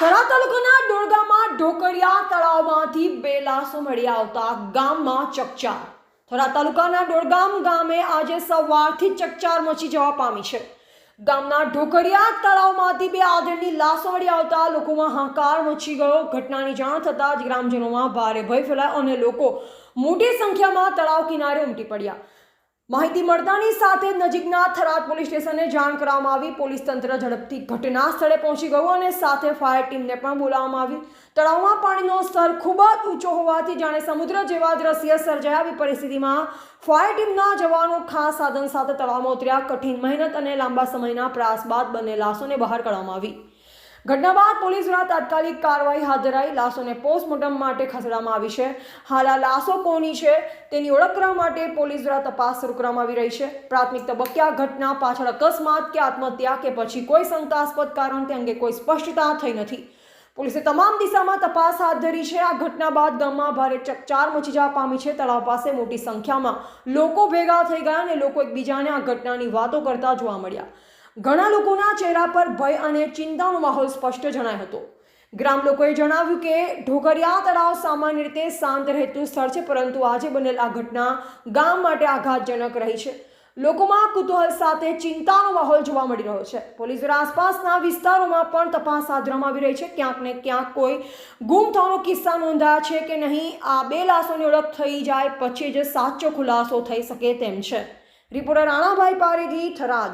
થરા તાલુકાના ડોળગામાં ઢોકળિયા તળાવમાંથી બે લાશો મળી આવતા ગામમાં ચકચાર. થરા તાલુકાના ડોળગામ ગામે આજે સવારથી ચકચાર મચી જવા પામી છે. ગામના ઢોકળિયા તળાવમાંથી બે આદરની લાશો મળી આવતા લોકોમાં હાકાર મચી ગયો. ઘટનાની જાણ થતાં જ ગ્રામજનોમાં ભારે ભય ફેલાયો અને લોકો મોટી સંખ્યામાં તળાવ કિનારે ઉમટી પડ્યા. માહિતી મળતાની સાથે નજીકના થરાદ પોલીસ સ્ટેશને જાણ કરવામાં આવી. પોલીસ તંત્ર ઝડપથી ઘટના સ્થળે પહોંચી ગયું અને સાથે ફાયર ટીમને પણ બોલાવવામાં આવી તળાવમાં પાણીનો સ્તર ખૂબ જ ઊંચો હોવાથી જાણે સમુદ્ર જેવા દ્રશ્ય સર્જાયા. આવી પરિસ્થિતિમાં ફાયર ટીમના જવાનો ખાસ સાધન સાથે તળાવમાં ઉતર્યા. કઠિન મહેનત અને લાંબા સમયના પ્રયાસ બાદ બંને લાશોને બહાર કાઢવામાં આવી. ઘટના બાદ પોલીસ દ્વારા તાત્કાલિક કાર્યવાહી હાથ ધરાઈ લાશોને પોસ્ટમોર્ટમ માટે ખસેડવામાં આવી છે. હાલ આ લાશો કોની છે તેની ઓળખ કરવા માટે પોલીસ દ્વારા તપાસ શરૂ કરવામાં આવી રહી છે. પ્રાથમિક તબક્કે આ ઘટના પાછળ અકસ્માત કે આત્મહત્યા કે પછી કોઈ શંકાસ્પદ કારણ તે અંગે કોઈ સ્પષ્ટતા થઈ નથી. પોલીસે તમામ દિશામાં તપાસ હાથ ધરી છે. આ ઘટના બાદ ગામમાં ભારે ચકચાર મચી જવા પામી છે. તળાવ પાસે મોટી સંખ્યામાં લોકો ભેગા થઈ ગયા અને લોકો એકબીજાને આ ઘટનાની વાતો કરતા જોવા મળ્યા. ઘણા લોકોના ચહેરા પર ભય અને ચિંતાનો માહોલ સ્પષ્ટ જણાયો હતો. ગ્રામ લોકોએ જણાવ્યું કે, ઢોકરિયા તળાવ સામાન્ય રીતે શાંત રહેતું સ્થળ છે, પરંતુ આજે બનેલ આ ઘટના ગામ માટે આઘાતજનક રહી છે. લોકોમાં કુતૂહલ સાથે ચિંતાનો માહોલ જોવા મળી રહ્યો છે. પોલીસ દ્વારા આસપાસના વિસ્તારોમાં પણ તપાસ હાથ ધરવામાં આવી રહી છે. ક્યાંક ને ક્યાંક કોઈ ગુમ થવાનો કિસ્સા નોંધાયા છે કે નહીં, આ બે લાશોની ઓળખ થઈ જાય પછી જ સાચો ખુલાસો થઈ શકે તેમ છે. રિપોર્ટર રાણાભાઈ પારેથી થરાદ.